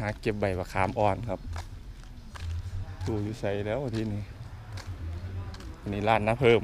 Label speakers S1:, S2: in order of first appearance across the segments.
S1: หาเก็บใบมะขามอ่อนครับดูอยู่ใส่แล้วที่นี่ันนี้ร้านน้าเพิ่ม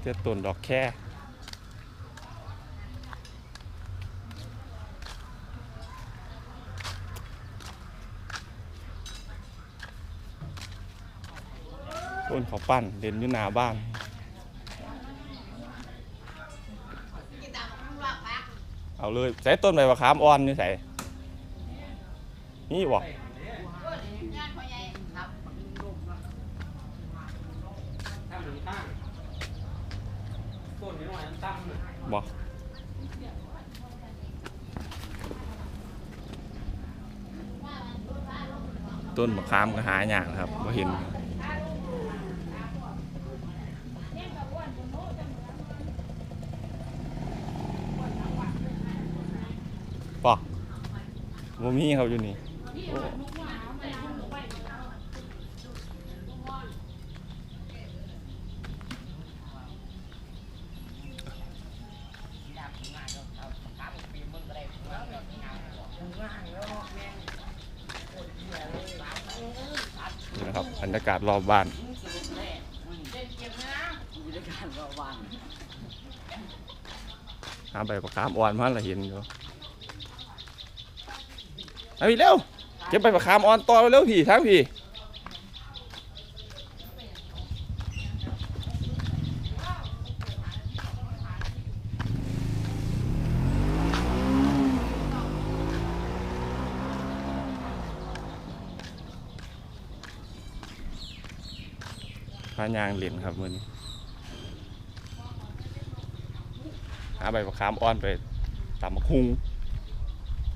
S1: เจะต้นดอกแค่ต้นขาวปั้นเด่นอยู่หน้าบ้าน เอาเลยใส่ต้นใบมะขามอ่อนนี่ใส่นี่บอกบอกต้นมะขามก็หายากครับก็เห็น บ่มีครับอยู่นี่โอ้นี่นะครับบรรยากาศรอบบ้านหาใบประคามอ่อนมาละเห็นอยู่ เอาพี่เร็วเก็บใบประคามออนต่อเร็วพี่ทั้งพี่พายางเหรียญครับมือนี้หาใบมะขามอ่อนไปตำมะคุง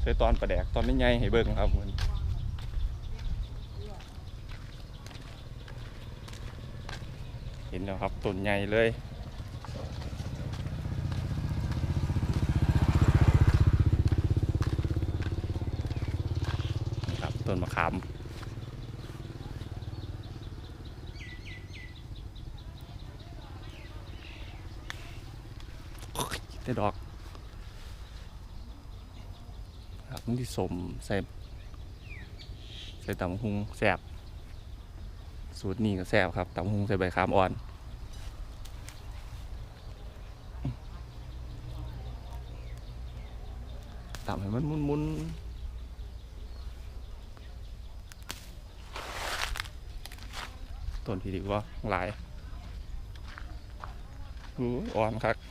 S1: ใส่ตอนประแดกตอนไม่ใหญ่ให้เบิ่งครับมันเห็นแล้วครับต้นใหญ่เลยครับต้นมะขามได้ดอก ครับ มันที่สมใส่ใส่ตำหุงแสบสูตรนี้ก็แสบครับตำหุงใส่ใบขามอ่อนตำให้มันมุนๆต้นพี่ดีกว่าหลายหูอ่อนครับ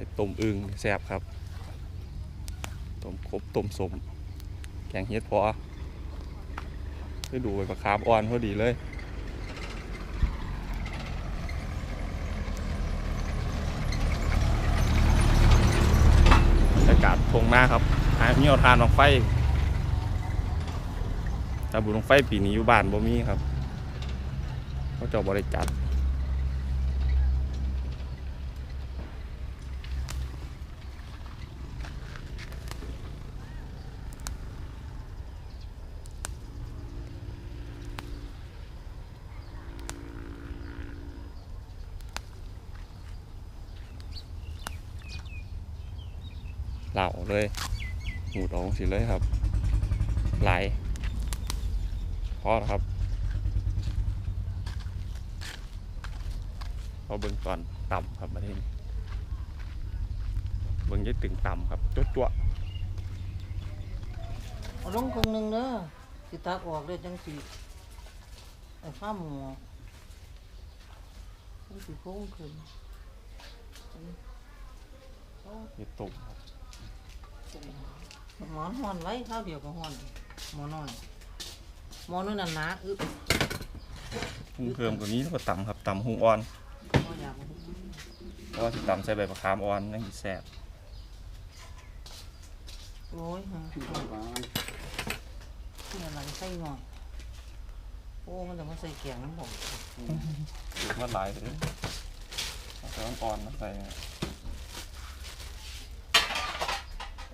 S1: ส่ต้มอึงแซ่บครับต้มกบต้มสมแกงเฮ็ดพอไปดูไปประคามอ่อนพอดีเลยบรรยากาศทงหน้าครับหามียวทานลงไฟแต่บุญลงไฟปีนี้อยู่บ้านบ่มีครับเขาเจะบริจัด เหล่าเลยหมูดองสิเลยครับไหลายพอแล้วครับเอาเบิ่งก่อนต่ำครับประเทศนี้เบิ่งยี่ตึงต่ำครับจั่วจั่ว
S2: เอาลงครึ่งหนึงเด้อสิตักออกเลยจังสิไอ้ฟ้าหมูมันสิโค้งขึ้น
S1: ๆยี่ตุ่มครับ
S2: หมอนห่อนไว้ข้าวเดียวก็ห่อนหมอน้อยหมอน้อยนั่นหนาอึบ
S1: หุงเพิ่มกว่านี้แล้วก็ต่ำครับต่ำหุงอ่อน
S2: บ่อยากบ่
S1: เพราะว่าสิต่ำใส่ใบมะขามอ่อนยังสิแซ่บ
S2: โอ้ยฮะนี่อะไรใส่หน่อยโอ้มันจะมาใส่แกงน้ำผม
S1: ดูดมาหลายเลยเอาใส่อ่อนๆมาใส่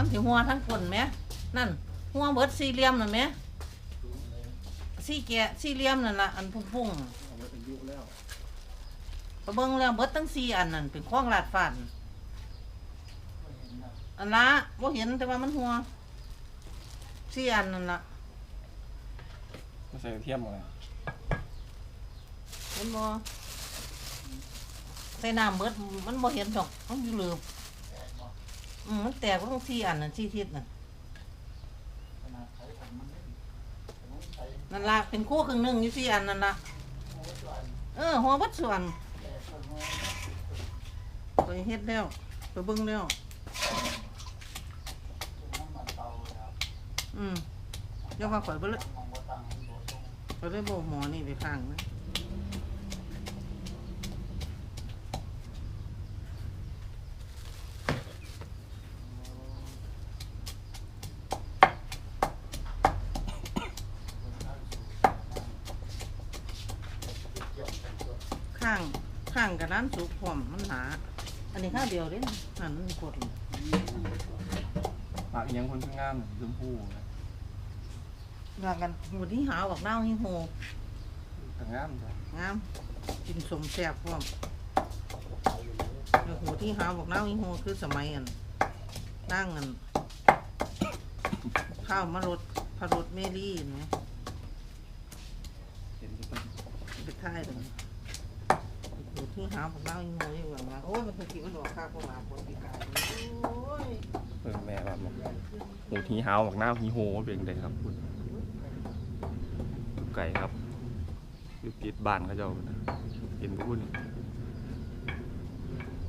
S2: มั
S3: นสิ
S2: หัวทั้งคนไหมนั่นหัวเบิดสี่เหลี่ยมน่ะไหมสี่แกะสี่เหลี่ยมนั่นล่ะอันพุ่งๆ
S3: เอาไว้เป็นยุคแล้ว
S2: ไปเบิ่งแล้วเบิดทั้งสี่อันนั่นเป็นข้องลาดฟันอันละบ่เห็นแต่ว่ามันหัวสี่อันนั่นละ
S1: ไม่ใส่เทียมเลย
S2: เห็นบ่ใส่น้ำเบิดมันบ่เห็นดอกมันอยู่ลืม อืมมันแตกไปทั้งสี่อันนั่นสี่ทิศนั่น
S3: ขนาดใช้ของมันเล่น
S2: ละเป็นคู่ครึ่งหนึ่งอยู่สี่อันนั่นละเออหัวเบัดส่วนไปเฮ็ดแล้วไปเบิ่งแล้ว
S3: น้ำมันเตาครับ
S2: อืมยวว่าข่อยบ่เลย
S3: มองว่าตังมันโดดลง
S2: ข่อยเลยบกหมอนี่ไปข้างนะ ข้างข้างกับร้าน สุกพร้อมมันหนา อันนี้ข้าวเดียวเด้หันมันกดเลย
S1: ปากเอียงคนข้างงามชมพูนะ
S2: ว่ากันหมดที่หาบอกเน่าหิโห
S1: แต่งามจ้ะ
S2: งามกินสมแซ่บพร้อมแล้วหูที่หาบอกเน่าหิโหคือสมัยอันนั่งอันข้าวมารดพารดเมลี่เห็นไหม
S1: เห็นที่เป็น
S2: ไปท่ายตรง หูที่หาบอกเน่าหิโหนี่หวังว่าโอ้ยมันถูกกินมันดอกข้าวก็มาคนปีกายโอ้ย
S1: เออแม่ว่าบอกหมูทีหาวหมักหน้าฮีโฮเป็นไงครับคุณไก่ครับอยู่ติดบ้านเขาเจ้านะเห็นพุ่น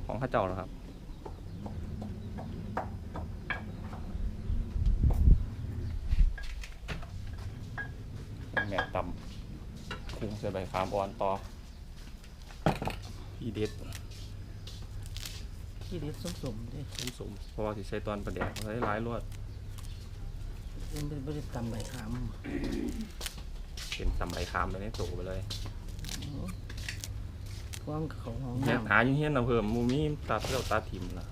S1: ของข้าเจ้าเหรอครับแม่ตำคุ้งใส่ใบขามอ่อนต่อ พี่เด็ด
S2: ที่เด็ดสมสมๆเด้
S1: สมสมเพราะว่าสิใส่ตอนประเดี๋ยวใส่หลายรวด
S2: ยังเป็นบริตำใบขาม
S1: เป็นตำใบขามไปในโตไปเลย
S2: ควางเขาห้อง
S1: เนี่ย
S2: น้ำ
S1: หาอยู่เฮียนเอาเพิ่มมูมีตัดแล้วตัดถิ่มล่ะ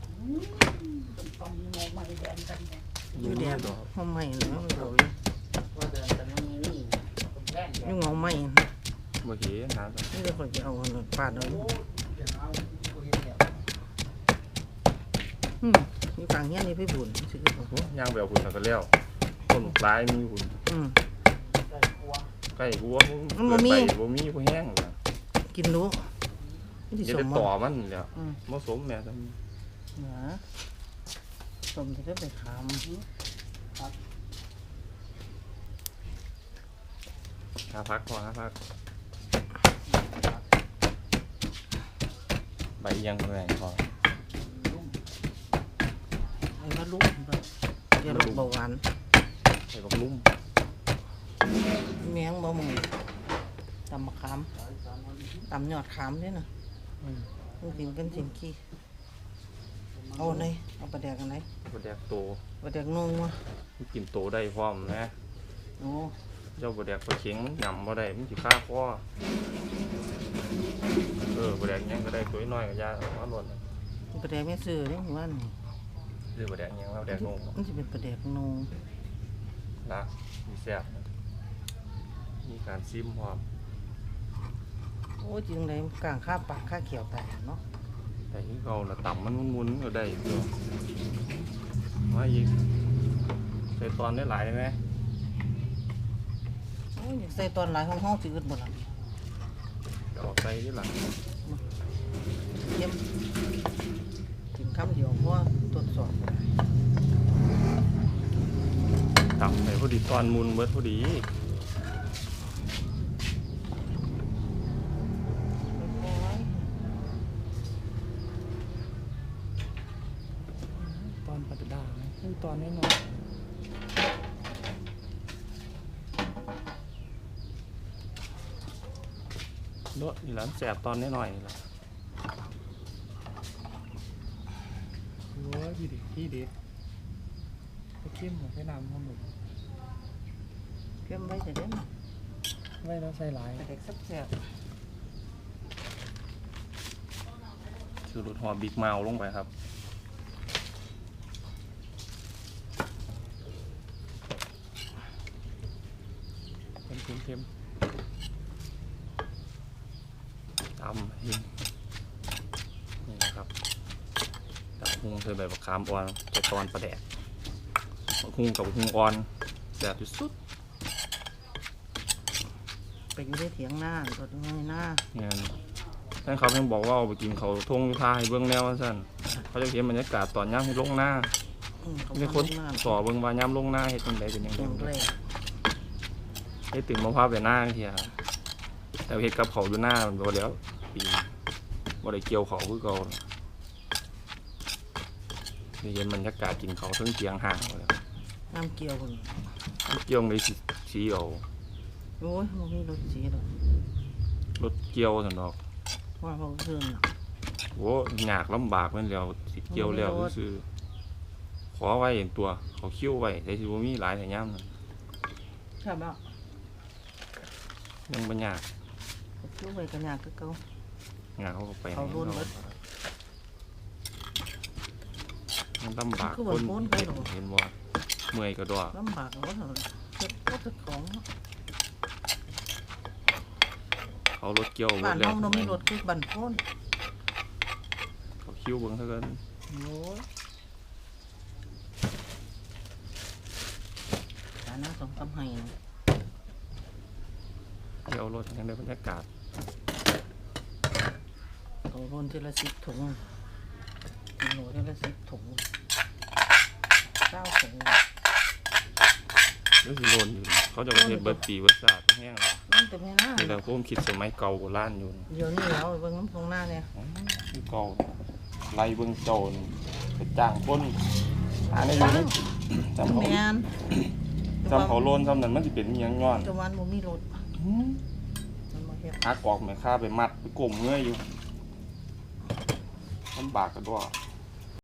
S3: ต้องมีโมไม่แดนกันเนี่ย
S2: อยู่แดด
S1: ดอก
S2: ห้องใหม่เนาะเราเลย
S3: ว่าเดินกันมันมีนี่ผมแดน
S2: อยู่เงาใหม่
S1: บ่เห็นหาจ้ะ
S2: นี่เดี๋ยวข่อยจะเอาอันนั้นปาดเอา
S3: โอ้เดี๋ยวเอาคุยแบบ
S2: อืมอยู่กลางเฮียนนี่พี่บุญสิคือ
S1: โอ้โหย่างไปเอาหุ่นแล้วก็แล้วต้นปลายมีหุ่น
S2: อืม
S3: ได้กลัว
S1: ใกล้บัว
S2: มันบ่มี
S1: เกิดไปบ่มีผู้แห้งล่ะ
S2: กินรู้ไม่ได้
S1: จะ
S2: ส
S1: ได้
S2: ม
S1: ต่อ
S2: บ่
S1: มันแหล้ว
S2: อืม
S1: บ่สมแม่ซั่น
S2: นะสมจะได้ไปขาม
S1: หาพักพอหาพักใบเอียังแรงพอ
S2: ไอ้ว่า ลูกเดี๋ยวโรคเบาหวาน
S1: ใส่บักลุ่ม
S2: แมงบ่มึงตำมะขามตำยอดขามด้วยนะ
S1: อืม
S2: มันกินกันสิงขี้เอาไหนเอาปลาแดกกันไหน
S1: บ่แดกโต
S2: ปลาแดกนุ่งวะ
S1: มันกินโตได้พร้อมนะ
S2: โอ้
S1: เจ้าบ่แดกปลาเข็งยำบ่ได้มันสิฆ่าคอเออบ่แดกหยังก็ได้ตัวน้อยก็ยาเอาหล่น
S2: ปลาแดกไม่ซื้อเนี่ยว่านี่
S1: หรือบ่แดกหยังแล้วแดกนม
S2: มันจะเป็นปลาแดกนุ่ง
S1: ละมีแซ่บมีการซิมพร้อม
S2: โอ้จริงเลยกลางข้าปากข้าเขียวตายเนาะ
S1: แต่ที่เขาละต่ำมันมุนๆก็ได้ตัวมาอีกใส่ตอนได้หลายไหม
S2: โอ้ยอยากใส่ตอนหลายของห้องสิอึดบ่ล่ะ
S1: เดี๋ยวเอาใส่ที่หลัง
S2: เยี่ยมกิน คำเดียวเพราะว่าตรวจสอบ
S1: ต่ำใส่พอดีตอนมุนเบิดพอดี ตอนปัดดาไหมตอนน้อยๆ โดดนี่หลานแสบตอนน้อยๆนี่ล่ะโอ้ยพี่ดิพี่ดิ
S3: เข้มของไปนำข้างบน
S2: เก็บไว้แต่เด้อ
S3: ไว้แล้วใส่หลาย
S2: เด็กแซ่บ
S1: คือรถหอบิ๊กเมาลงไปครับ
S3: เค็มเค็มเค็ม
S1: ตำหินนี่นะครับตำหุงใส่ใบมะขามอ่อนใส่ตอนประแดก มะฮุงกับมะฮุงอ่อนแซ่บที่สุด
S2: ๆไปอยู่ในเถียงหน้ารถน้อยหน้า
S1: เนี่ยท่านเขาเพิ่งบอกว่าเอาไปกินเขาวทงท่าให้เบื้องแนวสั่นเขาจะเห็นบรรยากาศตอนย่ำให้ลงหน้า
S2: อืมเขา
S1: มี
S2: มา
S1: คน
S2: หน้า
S1: สอเบิ่งว่าย่ำลงหน้าเฮ็ดจังไดเป็นยังไง
S2: เต็มเลย
S1: เฮ็ดถึงมาพาไปหน้าเทียแต่เฮ็ดกับเขาวอยู่หน้าบ่แล้วปีนบ่ได้เกี่ยวเขาคือเก่านี่เห็นบรรยากาศกินเขาวเทั้งเตียงห่างเลย
S2: น้ำเกี่ยวคน
S1: เกี่ยวเลยสิสีเอา
S2: โอ้ยมันมีรถสีดอก
S1: รถเกี่ยวซั่นดอก
S2: ว่าเขาเรื่องน่ะ
S1: โอ้ยากลำบากแม่นแล้วสิเกี่ยวแล้วซื่อๆขอไว้เห็นตัวเขาคิ้วไว้แต่สิบ่มีหลายแต่ย่ำนั่น
S2: ใช่ป่ะ
S1: ยังบ่ยาก
S2: เขาคิ้วไว้กันยากก็เก่า
S1: งานเขาก็ไป
S2: เขารุ่นเบิด
S1: มันลำบาก
S2: คือว่า
S1: คน
S2: โพนไป
S1: เห็น
S2: หรอ
S1: เห็นบ่เมื่อยก็ดอก
S2: ลำบากแล้วเถอะเก็บก็จะของ
S1: เขารถเกี่ยวหม
S2: บ้า
S1: ด
S2: น
S1: แล้ว
S2: น้องเรามีรถคือบันโพน
S1: เขาคิ้วเบิ่งเท่ากัน
S2: โอ้ยฐานะสองตำไห้นะ
S1: เกี่ยวรถยังได้บรรยากาศ
S2: เขารุ่นทีละสิบถุงกิโลทีละสิบถุงเก้าถุง
S1: แล้วสิโลนอยู่เขาจะไปเฮ็ดเบิดปีเบิดศาสตร์แห้งแล้ว
S2: มันแต่ไม่น่า
S1: นี่แหละผมคิดสมัยเก่าโบราณอยู่
S2: เดี๋ยวนี้แล้วเบิ่งน้ำตรงหน้าเนี่ย
S1: อ๋อคือเก่าไล่เบิ่งโจรไปจ้างคนหาในอยู่นี่จำเขา
S2: แมน
S1: จำเขาโลนจำนั้นมันสิเป็นอิหยังย้อน
S2: แตะวันบ่มีรถมันมาเฮ็ด
S1: หากอกแม่ค้าไปมัดไปกลมเงยอยู่ลำบากกันด้วย